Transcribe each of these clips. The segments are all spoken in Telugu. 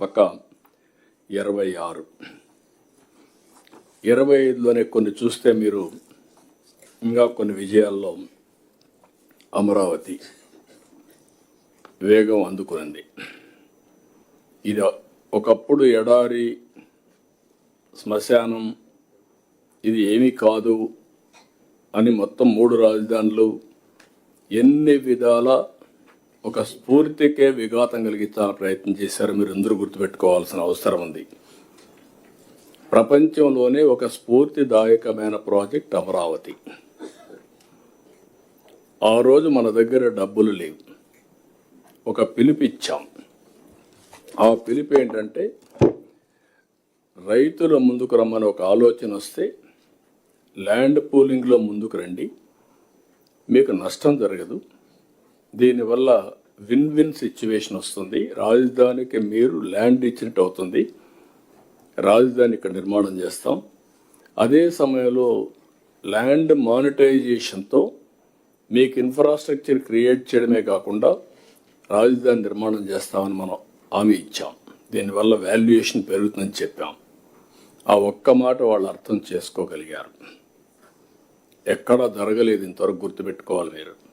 పక్క ఇరవై ఆరు. ఇరవై ఐదులోనే కొన్ని చూస్తే మీరు ఇంకా కొన్ని విజయాల్లో అమరావతి వేగం అందుకునింది. ఇది ఒకప్పుడు ఎడారి శ్మశానం ఇది ఏమీ కాదు అని మొత్తం మూడు రాజధానులు ఎన్ని విధాల ఒక స్ఫూర్తికే విఘాతం కలిగించాలని ప్రయత్నం చేశారు. మీరు అందరూ గుర్తుపెట్టుకోవాల్సిన అవసరం ఉంది. ప్రపంచంలోనే ఒక స్ఫూర్తిదాయకమైన ప్రాజెక్ట్ అమరావతి. ఆ రోజు మన దగ్గర డబ్బులు లేవు. ఒక పిలుపు ఇచ్చాం. ఆ పిలుపు ఏంటంటే రైతుల ముందుకు రమ్మని ఒక ఆలోచన వస్తే ల్యాండ్ పూలింగ్లో ముందుకు రండి. మీకు నష్టం జరగదు. దీనివల్ల విన్ విన్ సిచ్యువేషన్ వస్తుంది. రాజధానికి మీరు ల్యాండ్ ఇచ్చినట్టు అవుతుంది. రాజధాని ఇక్కడ నిర్మాణం చేస్తాం. అదే సమయంలో ల్యాండ్ మానిటైజేషన్తో మీకు ఇన్ఫ్రాస్ట్రక్చర్ క్రియేట్ చేయడమే కాకుండా రాజధాని నిర్మాణం చేస్తామని మనం హామీ ఇచ్చాం. దీనివల్ల వాల్యుయేషన్ పెరుగుతుందని చెప్పాం. ఆ ఒక్క మాట వాళ్ళు అర్థం చేసుకోగలిగారు. ఎక్కడా జరగలేదు ఇంతవరకు గుర్తుపెట్టుకోవాలి మీరు.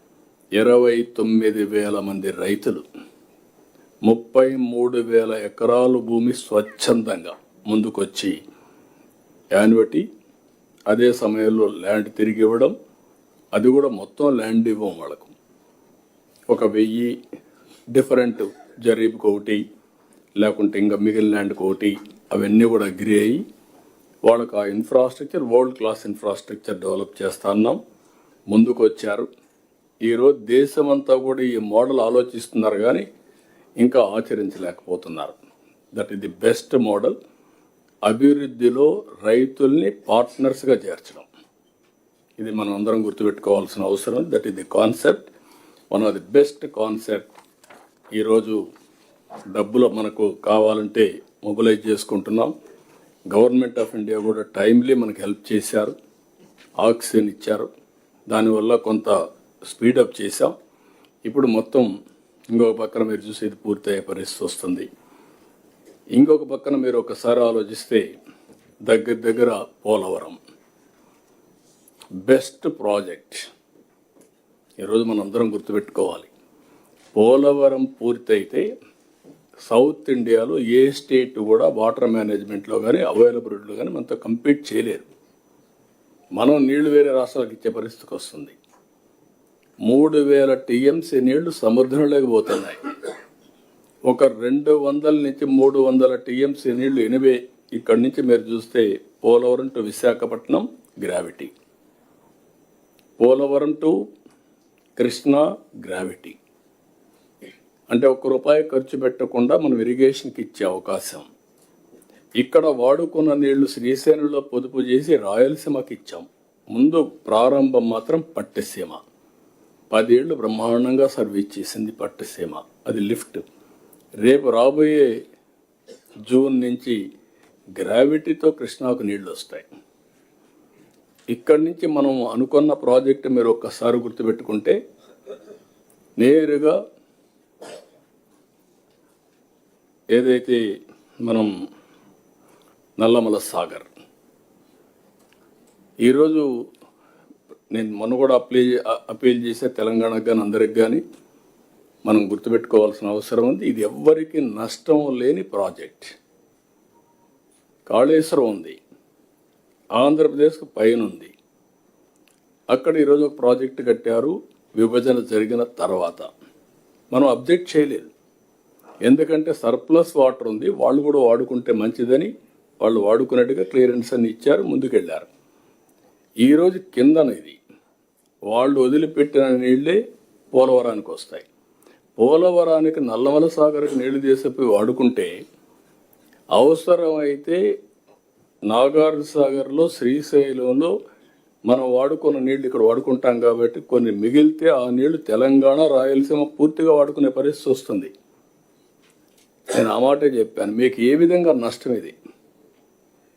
ఇరవై తొమ్మిది వేల మంది రైతులు ముప్పై మూడు వేల ఎకరాలు భూమి స్వచ్ఛందంగా ముందుకొచ్చి యాన్యుటీ అదే సమయంలో ల్యాండ్ తిరిగి ఇవ్వడం అది కూడా మొత్తం ల్యాండ్ ఇవ్వం వాళ్ళకు. ఒక వెయ్యి డిఫరెంట్ జరీబుకి ఒకటి లేకుంటే ఇంకా మిగిలిన ల్యాండ్కి ఒకటి అవన్నీ కూడా అగ్రి అయ్యి వాళ్ళకు ఆ infrastructure world class infrastructure develop చేస్తా ఉన్నాం. ముందుకు వచ్చారు ఈరోజు దేశమంతా కూడా ఈ మోడల్ ఆలోచిస్తున్నారు కానీ ఇంకా ఆచరించలేకపోతున్నారు. దట్ ఇది బెస్ట్ మోడల్ అభివృద్ధిలో రైతుల్ని పార్ట్నర్స్గా చేర్చడం. ఇది మనం అందరం గుర్తుపెట్టుకోవాల్సిన అవసరం. దట్ ఇది concept one of the best concept ఈరోజు డబ్బులు మనకు కావాలంటే మొబిలైజ్ చేసుకుంటున్నాం. గవర్నమెంట్ ఆఫ్ ఇండియా కూడా టైమ్లీ మనకు హెల్ప్ చేశారు. ఆక్సిజన్ ఇచ్చారు. దానివల్ల కొంత స్పీడప్ చేశాం. ఇప్పుడు మొత్తం ఇంకొక పక్కన మీరు చూసేది పూర్తయ్యే పరిస్థితి వస్తుంది. ఇంకొక పక్కన మీరు ఒకసారి ఆలోచిస్తే దగ్గర దగ్గర పోలవరం. Best project. ఈరోజు మనం అందరం గుర్తుపెట్టుకోవాలి. పోలవరం పూర్తయితే సౌత్ ఇండియాలో ఏ స్టేట్ కూడా వాటర్ మేనేజ్మెంట్లో కానీ అవైలబిలిటీలో కానీ మనతో కంపీట్ చేయలేరు. మనం నీళ్ళు వేరే రాష్ట్రాలకు ఇచ్చే పరిస్థితికి వస్తుంది. మూడు వేల టీఎంసీ నీళ్ళు సముద్రంలోకి పోతున్నాయి. ఒక రెండు వందల నుంచి మూడు వందల టీఎంసీ నీళ్ళు ఎనివే ఇక్కడి నుంచి మీరు చూస్తే Polavaram to Visakhapatnam gravity. Polavaram to Krishna gravity. అంటే ఒక్క రూపాయి ఖర్చు పెట్టకుండా మనం ఇరిగేషన్కి ఇచ్చే అవకాశం. ఇక్కడ వాడుకున్న నీళ్ళు శ్రీశైలంలో పొదుపు చేసి రాయలసీమకి ఇచ్చాం. ముందు ప్రారంభం మాత్రం పట్టిసీమ. పదేళ్ళు బ్రహ్మాండంగా సర్వీస్ చేసింది పట్టుసీమ. అది లిఫ్ట్. రేపు రాబోయే జూన్ నుంచి గ్రావిటీతో కృష్ణాకు నీళ్ళు వస్తాయి. ఇక్కడి నుంచి మనం అనుకున్న ప్రాజెక్ట్ మీరు ఒక్కసారి గుర్తుపెట్టుకుంటే నేరుగా ఏదైతే మనం నల్లమల సాగర్. ఈరోజు నేను మొన్న కూడా అప్లై అపీల్ చేసే తెలంగాణకు కానీ అందరికి కానీ మనం గుర్తుపెట్టుకోవాల్సిన అవసరం ఉంది. ఇది ఎవ్వరికి నష్టం లేని ప్రాజెక్ట్. కాళేశ్వరం ఉంది. ఆంధ్రప్రదేశ్కు పైన ఉంది. అక్కడ ఈరోజు ఒక ప్రాజెక్ట్ కట్టారు. విభజన జరిగిన తర్వాత. మనం అబ్జెక్ట్ చేయలేదు. ఎందుకంటే సర్ప్లస్ వాటర్ ఉంది. వాళ్ళు కూడా వాడుకుంటే మంచిదని వాళ్ళు వాడుకున్నట్టుగా క్లియరెన్స్ అని ఇచ్చారు ముందుకెళ్ళారు ఈరోజు కిందన ఇది. వాళ్ళు వదిలిపెట్టిన నీళ్ళే పోలవరానికి వస్తాయి. పోలవరానికి నల్లమల సాగర్కి నీళ్ళు తీసిపోయి వాడుకుంటే అవసరమైతే నాగార్జున సాగర్లో శ్రీశైలంలో మనం వాడుకున్న నీళ్ళు ఇక్కడ వాడుకుంటాం కాబట్టి కొన్ని మిగిలితే ఆ నీళ్ళు తెలంగాణ రాయలసీమ పూర్తిగా వాడుకునే పరిస్థితి వస్తుంది. నేను ఆ మాటే చెప్పాను. మీకు ఏ విధంగా నష్టం ఇది?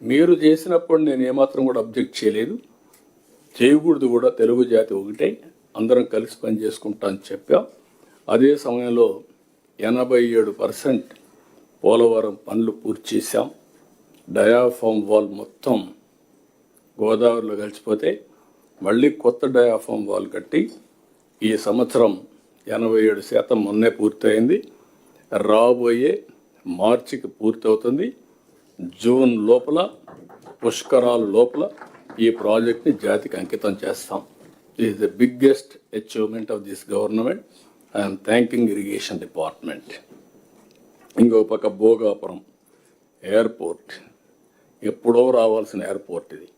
మీరు చేసినప్పుడు నేను ఏమాత్రం కూడా అబ్జెక్ట్ చేయలేదు. చేయకూడదు కూడా తెలుగు జాతి ఒకటే అందరం కలిసి పని చేసుకుంటా అని చెప్పాం. అదే సమయంలో ఎనభై ఏడు పర్సెంట్ పోలవరం పనులు పూర్తి చేశాం. డయాఫామ్ వాల్ మొత్తం గోదావరిలో కలిసిపోతే మళ్ళీ కొత్త డయాఫామ్ వాల్ కట్టి ఈ సంవత్సరం ఎనభై ఏడు శాతం మొన్నే పూర్తయింది. రాబోయే మార్చికి పూర్తవుతుంది. జూన్ లోపల పుష్కరాల లోపల ఈ ప్రాజెక్ట్ని జాతికి అంకితం చేస్తాం. Is the biggest achievement of this government I'm thanking irrigation department ఇంకో పక్క భోగాపురం ఎయిర్పోర్ట్ ఎప్పుడో రావాల్సిన ఎయిర్పోర్ట్ ఇది.